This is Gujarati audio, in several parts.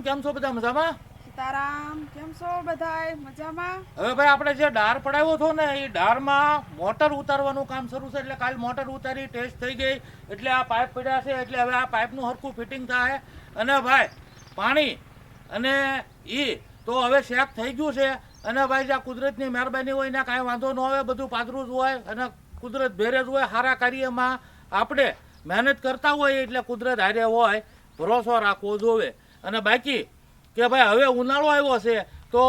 સીતારામ કેમ છો બધા મજામાં? સીતારામ કેમ છો બધાય? મજામાં? હવે ભાઈ આપણે જે ડાર પડાવ્યો હતો ને એ ડારમાં મોટર ઉતારવાનું કામ શરૂ છે એટલે કાલ મોટર ઉતારી ટેસ્ટ થઈ ગઈ એટલે આ પાઇપ પડ્યા છે એટલે હવે આ પાઇપનું હરખું ફિટિંગ થાય. અને ભાઈ પાણી અને એ તો હવે શેક થઈ ગયું છે. અને ભાઈ જ્યાં કુદરતની મહેરબાની હોય ને કાંઈ વાંધો ન આવે બધું પાતળું જ હોય અને કુદરત ભેરે જ હોય સારા કાર્યમાં આપણે મહેનત કરતા હોય એટલે કુદરત હારે હોય ભરોસો રાખવો જોવે. અને બાકી કે ભાઈ હવે ઉનાળો આવ્યો છે, તો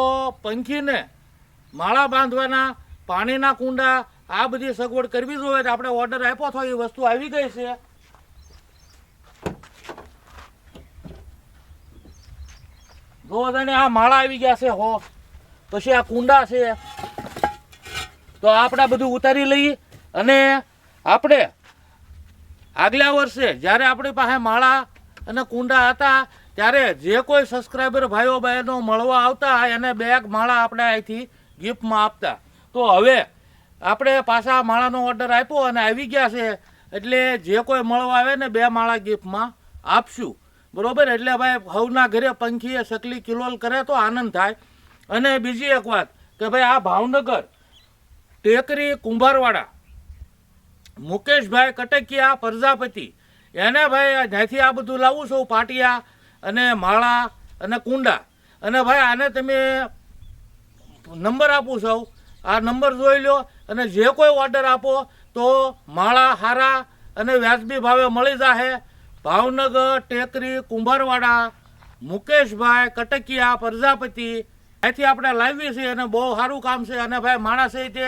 પંખીને માળા બાંધવાના, પાણીના કુંડા, આ બધી સગવડ કરવી જોઈએ આપણે ઓર્ડર આપ્યો હતો એ વસ્તુ આવી ગઈ છે. જો તને આ માળા આવી ગયા છે હો, પછી આ કુંડા છે, તો આપણે બધું ઉતારી લઈએ અને આપણે આગલા વર્ષે જ્યારે આપણી પાસે માળા અને કુંડા હતા ત્યારે જે કોઈ સબસ્ક્રાઈબર ભાઈઓ બહેનો મળવા આવતા એને બેગ માળા આપણે અહીંથી ગિફ્ટમાં આપતા. તો હવે આપણે પાછા માળાનો ઓર્ડર આપ્યો અને આવી ગયા છે. એટલે જે કોઈ મળવા આવે ને બે માળા ગિફ્ટમાં આપશું. બરાબર? એટલે ભાઈ હવના ઘરે પંખીએ સકલી કિલોલ કરે તો આનંદ થાય. અને બીજી એક વાત કે ભાઈ આ ભાવનગર, ટેકરી, કુંભારવાડા, મુકેશભાઈ કટકિયા, પ્રજાપતિ, એને ભાઈ જ્યાંથી આ બધું લાવું છું, પાટિયા અને માળા અને કુંડા. અને ભાઈ, આને તમે નંબર આપું છું આ નંબર જોઈ લો અને જે કોઈ ઓર્ડર આપો તો માળા, હારા અને વ્યાજબી ભાવે મળી જાહે. ભાવનગર, ટેકરી, કુંભારવાડા, મુકેશભાઈ, કટકિયા, પ્રજાપતિ. અહીંથી આપણે લાવીએ છીએ અને બહુ સારું કામ છે. અને ભાઈ, માણસ એ તે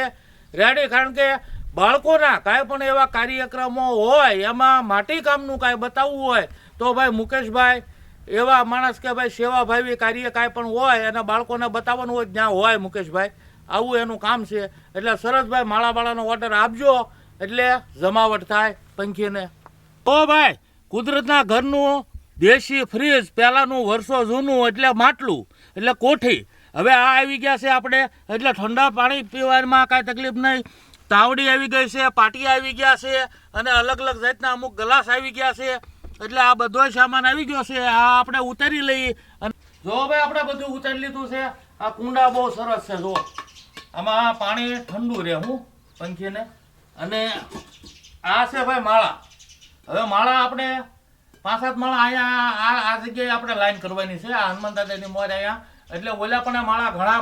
રેડી. કારણ કે બાળકોના કાંઈ પણ એવા કાર્યક્રમો હોય, એમાં માટી કામનું કાંઈ બતાવવું હોય, તો ભાઈ મુકેશભાઈ એવા માણસ કે ભાઈ સેવાભાવી કાર્ય કાંઈ પણ હોય અને બાળકોને બતાવવાનું હોય જ્યાં હોય મુકેશભાઈ, આવું એનું કામ છે. એટલે સરસભાઈ માળાવાળાનો ઓર્ડર આપજો, એટલે જમાવટ થાય પંખીને. ઓ ભાઈ, કુદરતના ઘરનું દેશી ફ્રીજ પહેલાંનું વર્ષો જૂનું એટલે માટલું, એટલે કોઠી. હવે આ આવી ગયા છે આપણે, એટલે ઠંડા પાણી પીવામાં કાંઈ તકલીફ નહીં. તાવડી આવી ગઈ છે પાટી આવી ગયા છે અને અલગ અલગ જાતના અમુક ગ્લાસ આવી ગયા છે. એટલે આ બધો સામાન આવી ગયો છે, આ આપણે ઉતારી લઈએ. અને જો ભાઈ, આપણે બધું ઉતારી લીધું છે. આ કુંડા બહુ સરસ છે, જો. આમાં પાણી ઠંડુ રહે, હું પંખીને. અને આ છે ભાઈ માળા. હવે માળા આપણે પાંચ સાત માળા અહીંયા આ આ જગ્યાએ આપણે લાઈન કરવાની છે, આ હનુમાન દાદાની મોર અહીંયા. એટલે ઓલા પણ માળા ઘણા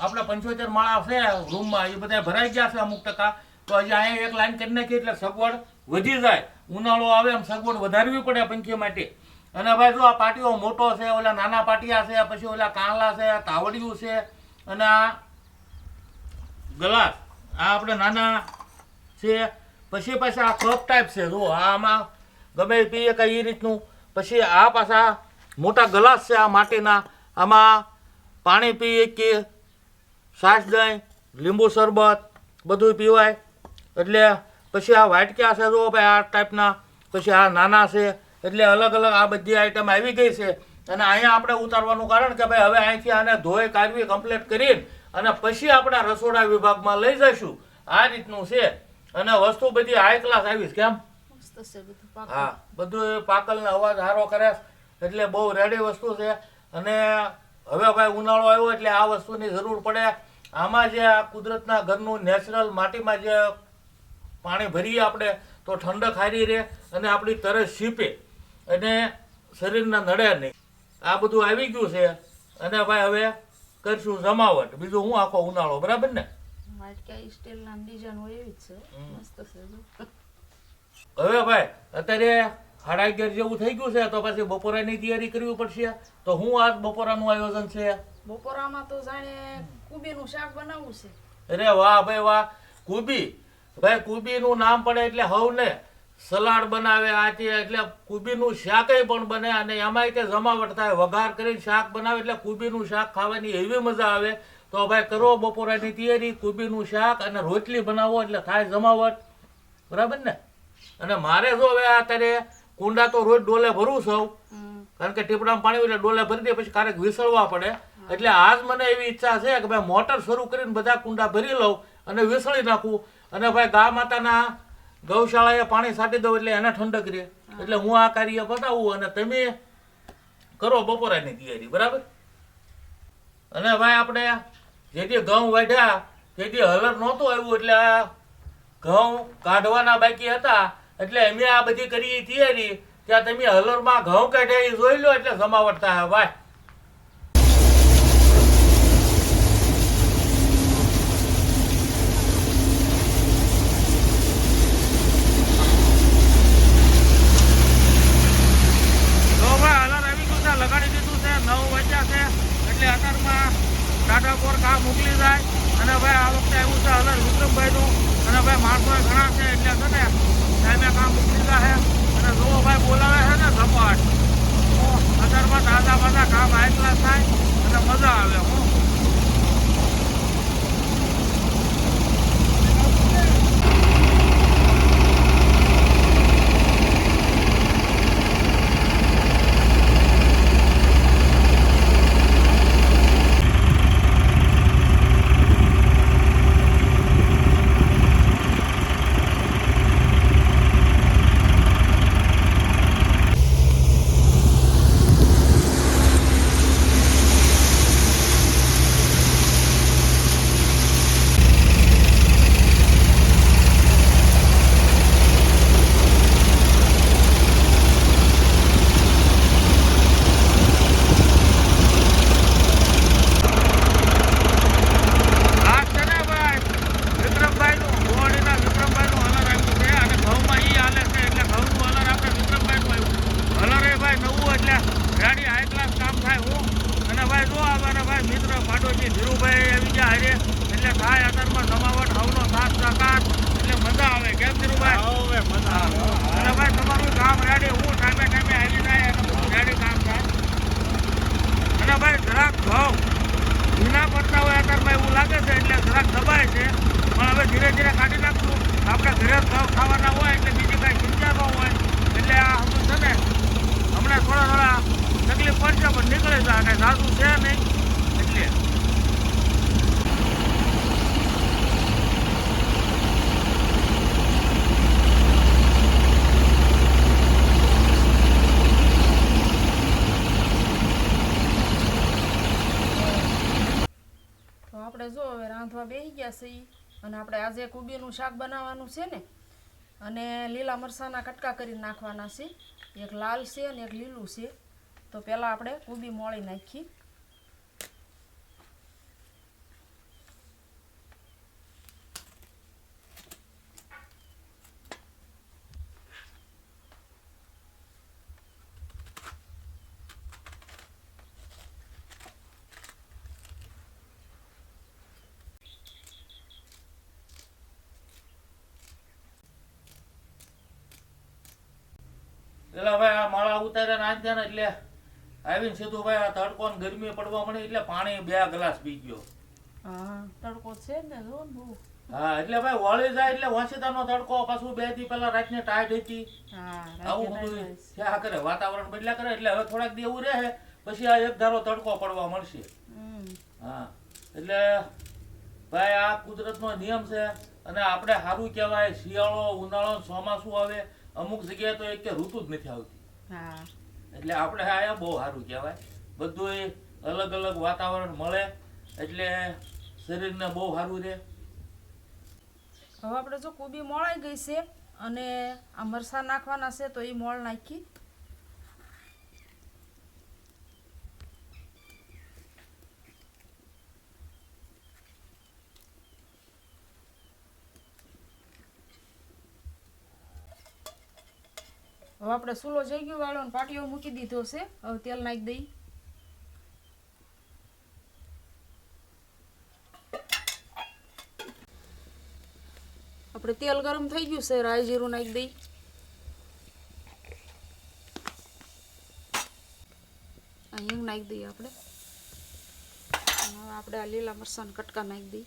આપણે પંચોતેર માળા છે રૂમમાં એ બધા ભરાઈ ગયા છે અમુક ટકા. તો હજી અહીંયા એક લાઈન કરી નાખી એટલે સગવડ વધી જાય. ઉનાળો આવે એમ સગવડ વધારવી પડે પંખી માટે. અને ભાઈ જો આ પાટીઓ મોટો છે, ઓલા નાના પાટિયા છે પછી ઓલા કાંલા છે તાવડિયું છે, અને આ ગ્લાસ, આ આપણે નાના છે, પછી પાછા આ કપ ટાઈપ છે, જો આમાં ગમે પીએ કઈ એ રીતનું. પછી આ પાછા મોટા ગ્લાસ છે આ માટીના, આમાં પાણી પીએ કે સાસ દહીં લીંબુ શરબત બધું પીવાય. એટલે પછી આ વાટક્યા છે? જો ભાઈ આ ટાઈપના પછી આ નાના છે. એટલે અલગ અલગ આ બધી આઈટમ આવી ગઈ છે. અને અહીંયા આપણે ઉતારવાનું કારણ કે ભાઈ હવે અહીંથી આને ધોઈ કાઢવી કમ્પ્લીટ કરીને અને પછી આપણા રસોડા વિભાગમાં લઈ જઈશું. આ રીતનું છે. અને વસ્તુ બધી હાઈ ક્લાસ આવીશ કેમ? હા બધું પાકલનો અવાજ સારો કરે એટલે બહુ રેડી વસ્તુ છે. અને હવે ભાઈ ઉનાળો આવ્યો એટલે આ વસ્તુની જરૂર પડે. આમાં જે આ કુદરતના ઘરનું નેચરલ માટીમાં જે પાણી ભરીએ આપણે તો ઠંડક હારી રહે અને આપણી તરસ શીપે અને શરીરના નડે નહીં. આ બધું આવી ગયું છે અને ભાઈ હવે કરશું જમાવટ. બીજું હું આખો ઉનાળો બરાબર ને. હવે ભાઈ અત્યારે સાડા અગિયાર જેવું થઈ ગયું છે તો પછી બપોરાની તૈયારી કરવી પડશે. તો હું આજ બપોરાનું આયોજન છે? બપોરામાં તો જાણે કુબીનું શાક બનાવવું છે. અરે વાહ ભાઈ વાહ કુબી? ભાઈ કુબીનું નામ પડે એટલે હવને સલાડ બનાવે આથી એટલે કુબીનું શાકય પણ બને અને એમાંય તે જમાવટ થાય. વઘાર કરીને શાક બનાવે એટલે કુબીનું શાક ખાવાની એવી મજા આવે. તો ભાઈ કરો બપોરાની તૈયારી કુબીનું શાક અને રોટલી બનાવો એટલે થાય જમાવટ. બરાબર ને? અને મારે જો હવે અત્યારે કુંડા તો રોજ ડોલે ભરું છું. કારણ કે ટીપડામાં પાણી એટલે ડોલે ભરી દે પછી ક્યારેક વિસળવા પડે. એટલે આજ મને એવી ઈચ્છા છે કે ભાઈ મોટર શરૂ કરીને બધા કુંડા ભરી લઉં અને વિસળી નાખું. અને ભાઈ ગા માતાના ગૌશાળાએ પાણી છાંટી દઉં એટલે એને ઠંડક રહે. એટલે હું આ કાર્ય બતાવું અને તમે કરો બપોરાની તૈયારી બરાબર? અને ભાઈ આપણે જેથી ઘઉં વાઢ્યા તેથી હલર નહોતું આવ્યું એટલે આ ઘઉં કાઢવાના બાકી હતા એટલે અમે આ બધી કરી તૈયારી ત્યાં તમે હલરમાં ઘઉં કાઢ્યા એ જોઈ લો એટલે જમાવટ થાય. ભાઈ તો ભાઈ હલર આવી ગયું છે લગાડી દીધું છે નવ વાગ્યા છે એટલે અત્યારમાં ટાટા પર કામ મોકલી જાય અને ભાઈ આ વખતે આવ્યું છે હલર વિક્રમભાઈનું અને ભાઈ માણસો ઘણા છે એટલે છે ને સાહેબે કામ મોકલી જાય અને જો ભાઈ બોલાવે છે ને સપાટ તો અત્યારમાં તાજા પાછા કામ હાઈ ક્લાસ થાય અને મજા આવે હું આ છે ને ભાઈ વિક્રમભાઈનું ગોવાળીના વિક્રમભાઈનું હલર આવ્યું છે અને ઘઉંમાં ઈ હાલે છે એટલે ઘઉંનું હલર આપણે વિક્રમભાઈનું આવ્યું હલર એ ભાઈ નવું એટલે ગાડી હાઈ ક્લાસ કામ થાય હું અને ભાઈ જો અમારા ભાઈ મિત્ર ધીરુભાઈ આવી ગયા હારે. એટલે થાય અત્યારમાં જમાવટ હવનો સાથ સહકાર એટલે મજા આવે. કેમ ધીરુભાઈ? મજા આવે. અને ભાઈ તમારું કામ રેડી. હું ટાઈમે ટાઈમે આવી જાય અને બધું રેડી કામ થાય અને ભાઈ જરાક ઘઉં. ભીના પડતા હોય અત્યારમાં એવું લાગે છે એટલે જરાક દબાય છે. પણ હવે ધીરે ધીરે કાઢી નાખશું. આપણે ઘરે ઘઉં ખાવાના હોય એટલે બીજી કાંઈ ચિંતા ન હોય. એટલે આ હમણાં છે ને હમણાં થોડા થોડા તકલીફ પડશે પણ નીકળે છે. અને સાસુ છે નહીં એટલે તો આપણે જો બેસી ગયા છે ઈ. અને આપણે આજે કુબીનું શાક બનાવવાનું છે ને, અને લીલા મરચાંના કટકા કરી નાખવાના છે. એક લાલ છે અને એક લીલું છે. તો પહેલાં આપણે કુબી મોળી નાખી. પેલા ભાઈ આ માળા ઉતાર્યા નાખ્યા ને એટલે આવીને સીધું ભાઈ આ તડકો ને ગરમી પડવા મળે એટલે પાણી બે ગ્લાસ પી ગયો. તડકો છે ને બહુ. હા એટલે ભાઈ વળી જાય એટલે વાંચીતાનો તડકો પાછું બેથી પેલા રાતને ટાઈટ હતી. આવું બધું. થયા કરે વાતાવરણ બદલ્યા કરે એટલે હવે થોડાક દી એવું રહે પછી આ એક ધારો તડકો પડવા મળશે. હા એટલે ભાઈ આ કુદરતનો નિયમ છે અને આપણે સારું કહેવાય શિયાળો ઉનાળો ચોમાસું આવે અમુક જગ્યાએ તો એક કે ઋતુ જ નથી આવતી. હા. એટલે આપણે આયા બહુ સારું કહેવાય. બધું અલગ અલગ વાતાવરણ મળે એટલે શરીરને બહુ સારું રહે. હવે આપણે જો કોબી મોળાઈ ગઈ છે અને આ મરસા નાખવાના છે તો એ મોળ નાખી હવે આપણે સૂલો જઈ ગયો વાળો પાટીઓ મૂકી દીધો છે. હવે તેલ નાખી દઈ. આપણે તેલ ગરમ થઈ ગયું છે, રાઈ જીરું નાખી દઈ. હિંગ નાખી દઈએ આપણે. આપણે આ લીલા મરચાં કટકા નાખી દઈ.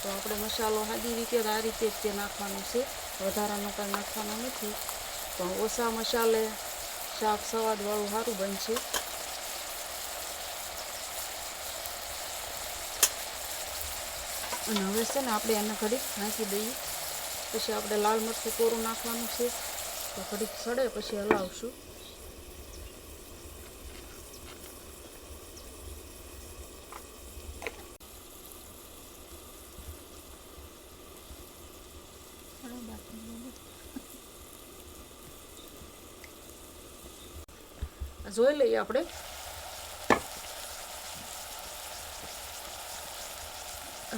તો આપણે મસાલો સાદી રીતે આ રીતે જ તે નાખવાનો છે. વધારાનો કાંઈ નાખવાનો નથી. પણ ઓછા મસાલે શાક સવાદવાળું સારું બનશે. અને હવે છે ને આપણે એને ઘડીક નાખી દઈએ. પછી આપણે લાલ મરચું કોરું નાખવાનું છે. તો ઘડીક સડે પછી હલાવશું. જોઈ લઈએ આપણે.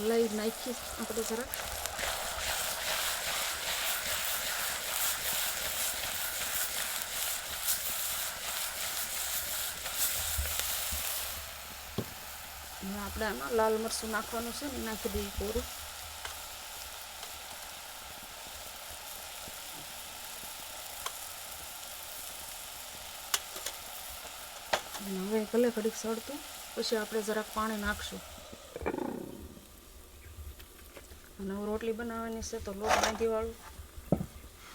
લઈ નાખીએ આપણે જરાક આપણે આમાં લાલ મરચું નાખવાનું છે ને નાખી દઈએ પૂરું અને હવે ભલે ઘડીક સળતું પછી આપણે જરાક પાણી નાખશું. અને હું રોટલી બનાવવાની છે તો લોટ બાંધીવાળું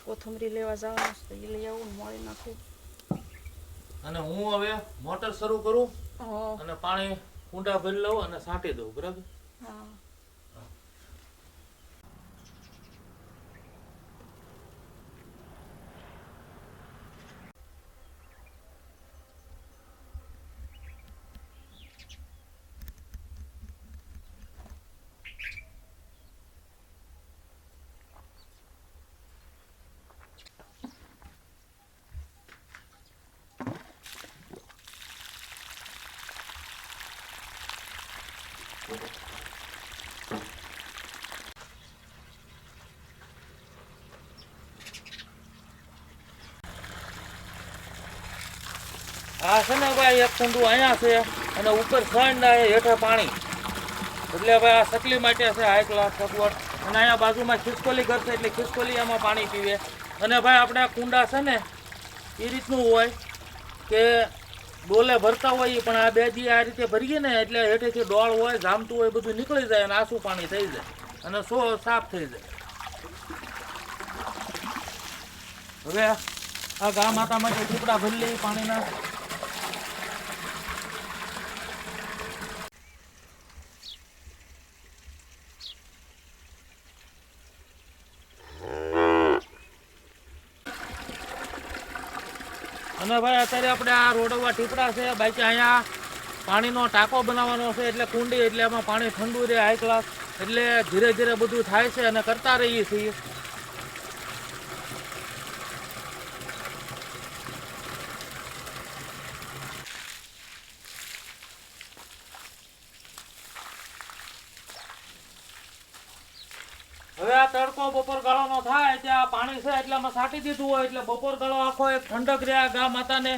કોથમરી લેવા જવાનું છે તો એ લઈ આવું મોળી નાખું. અને હું હવે મોટર શરૂ કરું અને પાણી ઊંડા ભરી લઉં અને છાંટી દઉં બરાબર? હા. આ છે ને ભાઈ, એક ઠંડુ અહીંયા છે અને ઉપર ના હેઠે પાણી. એટલે ભાઈ આ સકલી માટે છે હાઈ ક્લાસ સગવડ અને અહીંયા બાજુમાં ખિસકોલી ઘર છે, એટલે ખિસકોલી એમાં પાણી પીવે. અને ભાઈ, આપણે આ કુંડા છે ને એ રીતનું હોય કે ડોલે ભરતા હોય પણ આ બે દી આ રીતે ભરીએ ને, એટલે હેઠેથી ડોળ હોય, જામતું હોય, બધું નીકળી જાય અને આસુ પાણી થઈ જાય. અને સો સાફ થઈ જાય. હવે આ ગા માતા માટે ટીપડા ભરી લઈ પાણીના. અને ભાઈ, અત્યારે આપણે આ રોડવા ટીપડા છે. બાકી અહીંયા પાણીનો ટાંકો બનાવવાનો છે, એટલે કુંડી, એટલે એમાં પાણી ઠંડુ રહે હાઈ ક્લાસ એટલે ધીરે ધીરે બધું થાય છે અને કરતા રહીએ છીએ. હવે આ તડકો બપોર ગાળાનો થાય, ત્યાં પાણી છે, એટલે અમે સાટી દીધું હોય, એટલે બપોર ગાળો ઠંડક રહ્યા ગા માતાને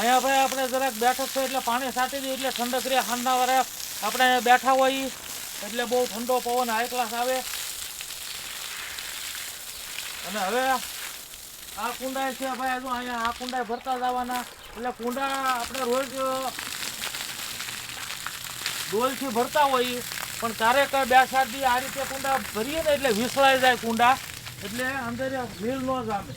અહીંયા ભાઈ આપણે જરાક બેઠક છે એટલે પાણી સાટી દઈએ એટલે ઠંડક રહે ખાંડના વારે. આપણે અહીંયા બેઠા હોઈએ એટલે બહુ ઠંડો પવન હાઈ ક્લાસ આવે. અને હવે આ કુંડા છે ભાઈ, હજુ અહીંયા આ કુંડા ભરતા જવાના. એટલે કુંડા આપણે રોજ ડોલથી ભરતા હોઈએ પણ ક્યારેક બે સાત દી આ રીતે કુંડા ભરીએ ને એટલે વિસળાઈ જાય કુંડા. એટલે અંદર મિલ ન જામે.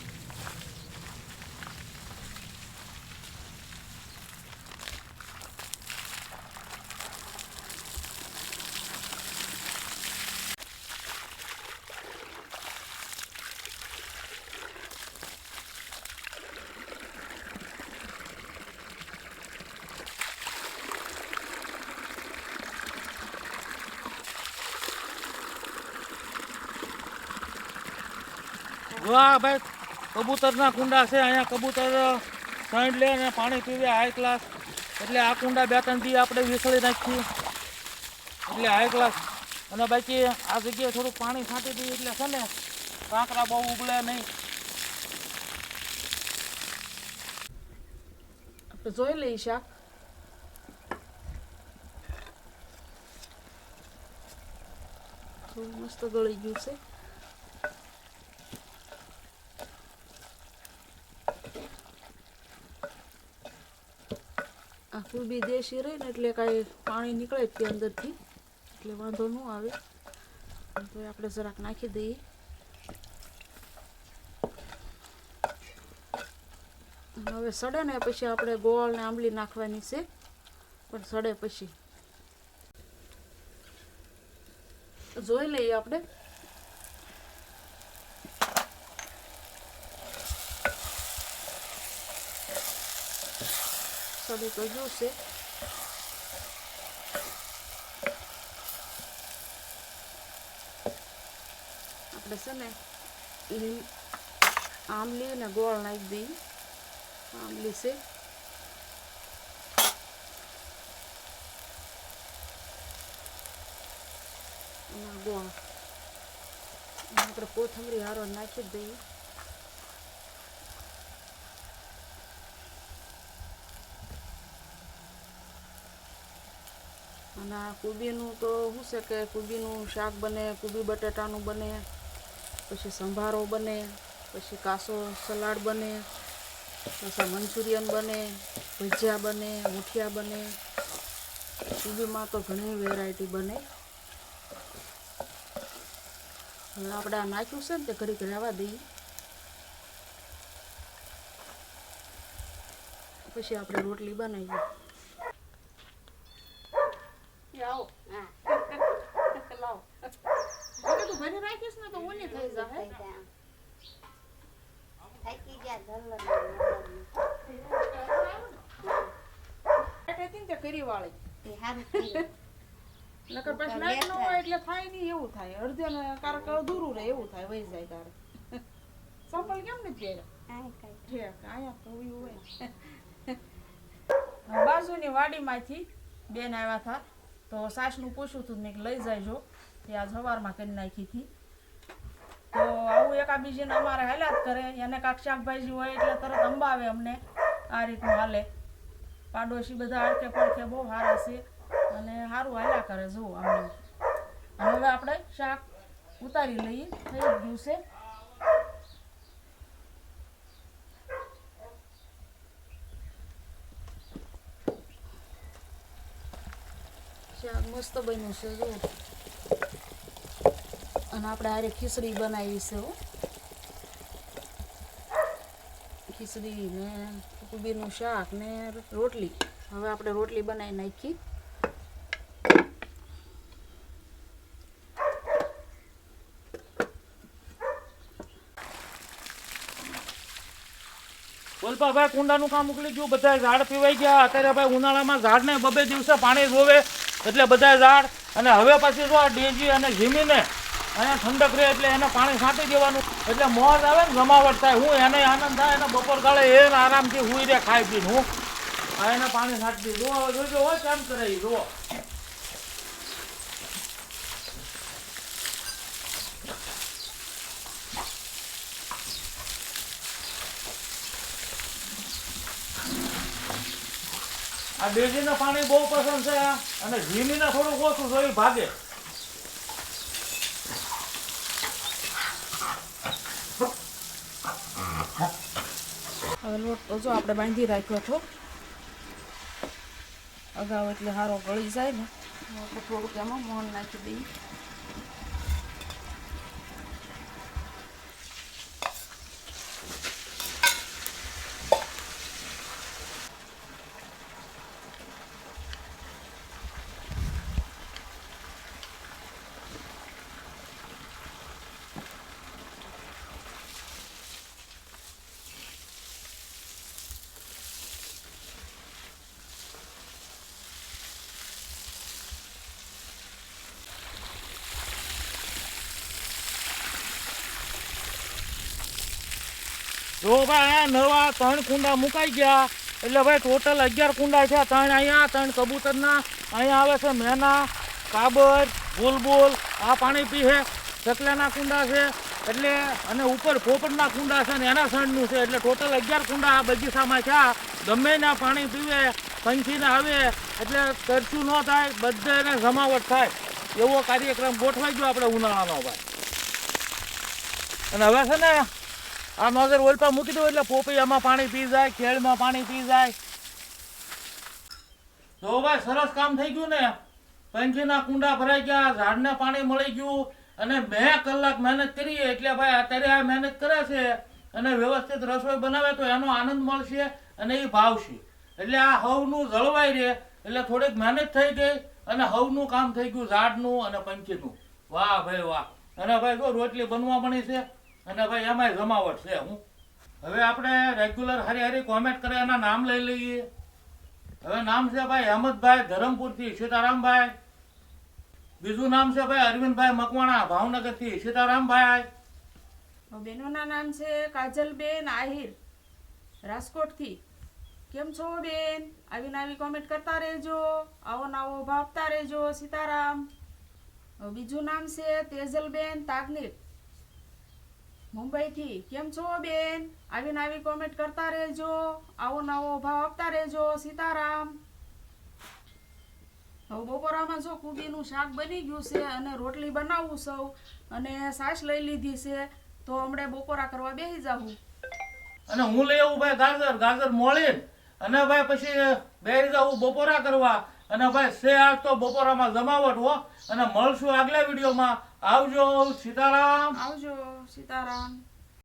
આ ભાઈ, કબૂતરના કુંડા છે, અહીંયા કબૂતર સાઈડ લે અને પાણી પીવે હાઈ ક્લાસ એટલે આ કુંડા બે ત્રણ દી આપણે વિસળી નાખીએ. એટલે હાઈ ક્લાસ અને બાકી આ જગ્યાએ થોડું પાણી છાંટી દઈએ એટલે છે ને કાંકરા બહુ ઉગલે નહીં. આપણે જોઈ લઈએ શાક. મસ્ત ગળી ગયું છે. આ દેશી રહે ને એટલે કાંઈ પાણી નીકળે તે અંદરથી. એટલે વાંધો ન આવે. તો આપણે જરાક નાખી દઈએ. હવે સડે ને પછી આપણે ગોળ ને આંબલી નાખવાની છે. પણ સડે પછી. જોઈ લઈએ આપણે. તો ગયું છે આપણે છે ને લીલ આંબલી ને ગોળ નાખી દઈએ આમલી છે અને ગોળ અને આપણે કોથમરી હારો નાખી દઈએ અને આ કુબીનું તો શું છે કે કુબીનું શાક બને, કુબી બટેટાનું બને, પછી સંભારો બને, પછી કાસો સલાડ બને, પછી મંચુરિયન બને, ભજીયા બને, મુઠિયા બને. કુબીમાં તો ઘણી વેરાયટી બને. હવે આપણે આ નાખ્યું છે ને તે ઘડીક રહેવા દઈએ. પછી આપણે રોટલી બનાવીએ આવો લાવો ઓકે તું ભરી રાખીશ ને તો ઓલી થઈ જાય થાકી ગયા ધરલો હતી ને તે કરી હારું થયું. નકર પછી લાઈટ ન હોય એટલે થાય નહીં એવું થાય. અડધે ને કારક અધૂરું રહે એવું થાય વહી જાય તારે. સંપલ કેમ નથી પહેર્યા બાજુની વાડીમાંથી બેન આવ્યા હતા. તો સાસનું પૂછ્યું હતું મેં લઈ જાયજો તે આજ સવારમાં કરી નાખી હતી. તો આવું એકા બીજીને અમારે હેલાત કરે. એને કાંક શાકભાજી હોય એટલે તરત અંબાવે અમને. આ રીતનું હાલે. પાડોશી બધા આડકે પડખે બહુ સારા છે. અને સારું હાલ્યા કરે જુઓ આમ. હવે આપણે શાક ઉતારી લઈએ થઈ ગયું છે. શાક મસ્ત બન્યું છે જો. અને આપણે આરે ખીચડી બનાવી છે ખીચડી ને કુબીનું શાક ને રોટલી. હવે આપણે રોટલી બનાવી નાખી. બોલપા ભાઈ, કુંડાનું કામ મોકલી ગયું બધા ઝાડ પીવાઈ ગયા. અત્યારે ભાઈ ઉનાળામાં ઝાડને બબે દિવસે પાણી રોવે, એટલે બધા ઝાડ. અને હવે પછી જો આ ડેજી અને ઝીમીને અહીંયા ઠંડક રહે એટલે એને પાણી છાંટી દેવાનું. એટલે મોજ આવે ને જમાવટ થાય. હું એને આનંદ થાય, એને બપોર ગાળે એ આરામથી હુઈ રે ખાઈ પીને હું. એને પાણી છાંટી દઉં જોજો હોય કેમ કરે જુઓ. આ ડેજીને પાણી બહુ પસંદ છે અને ઝીમીને થોડુંક ઓછું જોઈ ભાગે. હવે લોટ જો આપણે બાંધી રાખ્યો હતો. અગાઉ એટલે સારો ગળી જાય ને. તો આપણે થોડુંક એમાં મોન નાખી દઈએ. જો ભાઈ નવા ત્રણ કુંડા મુકાઈ ગયા. એટલે ભાઈ ટોટલ અગિયાર કુંડા છે ત્રણ. અહીંયા ત્રણ કબૂતરના. અહીંયા આવે છે મેના, કાબર, બુલબુલ. આ પાણી પીએ ચકલાના કુંડા છે. એટલે, અને ઉપર પોપટના કુંડા છે ને એના સણનું છે. એટલે ટોટલ અગિયાર કુંડા આ બગીચામાં છે. આ ગમે ના પાણી પીવે, પંખીને આવે. એટલે તરશું ન થાય, બધાને જમાવટ થાય. એવો કાર્યક્રમ ગોઠવાઈ ગયો આપણે ઉનાળાનો ભાઈ. અને હવે છે ને આ નોઝર ઓલપા મૂકી દઉં એટલે પોપૈયામાં પાણી પી જાય, ખેડમાં પાણી પી જાય. તો ભાઈ સરસ કામ થઈ ગયું ને. પંખીના કુંડા ભરાઈ ગયા, ઝાડને પાણી મળી ગયું અને બે કલાક મહેનત કરી એટલે ભાઈ અત્યારે આ મહેનત કરે છે અને વ્યવસ્થિત રસોઈ બનાવે તો એનો આનંદ મળશે અને એ ભાવશે. એટલે આ હવનું જળવાઈ રહે એટલે થોડીક મહેનત થઈ ગઈ અને હવનું કામ થઈ ગયું ઝાડનું અને પંખીનું. વાહ ભાઈ વાહ. અને ભાઈ જો રોટલી બનવા મળી છે. અને ભાઈ, એમાંય જમાવટ છે હું. હવે આપણે રેગ્યુલર હારી હારી કોમેન્ટ કરે, એના નામ લઈ લઈએ. હવે નામ છે ભાઈ અહેમદભાઈ ધરમપુરથી સીતારામભાઈ. બીજું નામ છે ભાઈ અરવિંદભાઈ મકવાણા, ભાવનગરથી સીતારામભાઈ. બેનોના નામ છે કાજલબેન આહિર, રાજકોટથી. કેમ છો બેન? આવી કોમેન્ટ કરતા રહેજો. આવો નવો ભાવતા રહેજો, સીતારામ. બીજું નામ છે તેજલબેન તાગનીર મુંબઈથી. કેમ છો બેન? આવીને આવી કોમેન્ટ કરતા રહેજો. આવો નવો ભાવ આપતા રહેજો, સીતારામ. હવે બપોરામાં જો કુબીનું શાક બની ગયું છે અને રોટલી બનાવું સૌ અને સાસ લઈ લીધી છે, તો હમણાં બપોરા કરવા બેસી જાવું અને હું લઈ આવું ભાઈ ગાજર. ગાજર મોળીને. અને ભાઈ પછી બેસી જાવું બપોરા કરવા. અને ભાઈ, સે આજ તો બપોરામાં જમાવટ હો. અને મળશું આગલા વિડીયોમાં. આવજો સીતારામ. આવજો સીતારામ.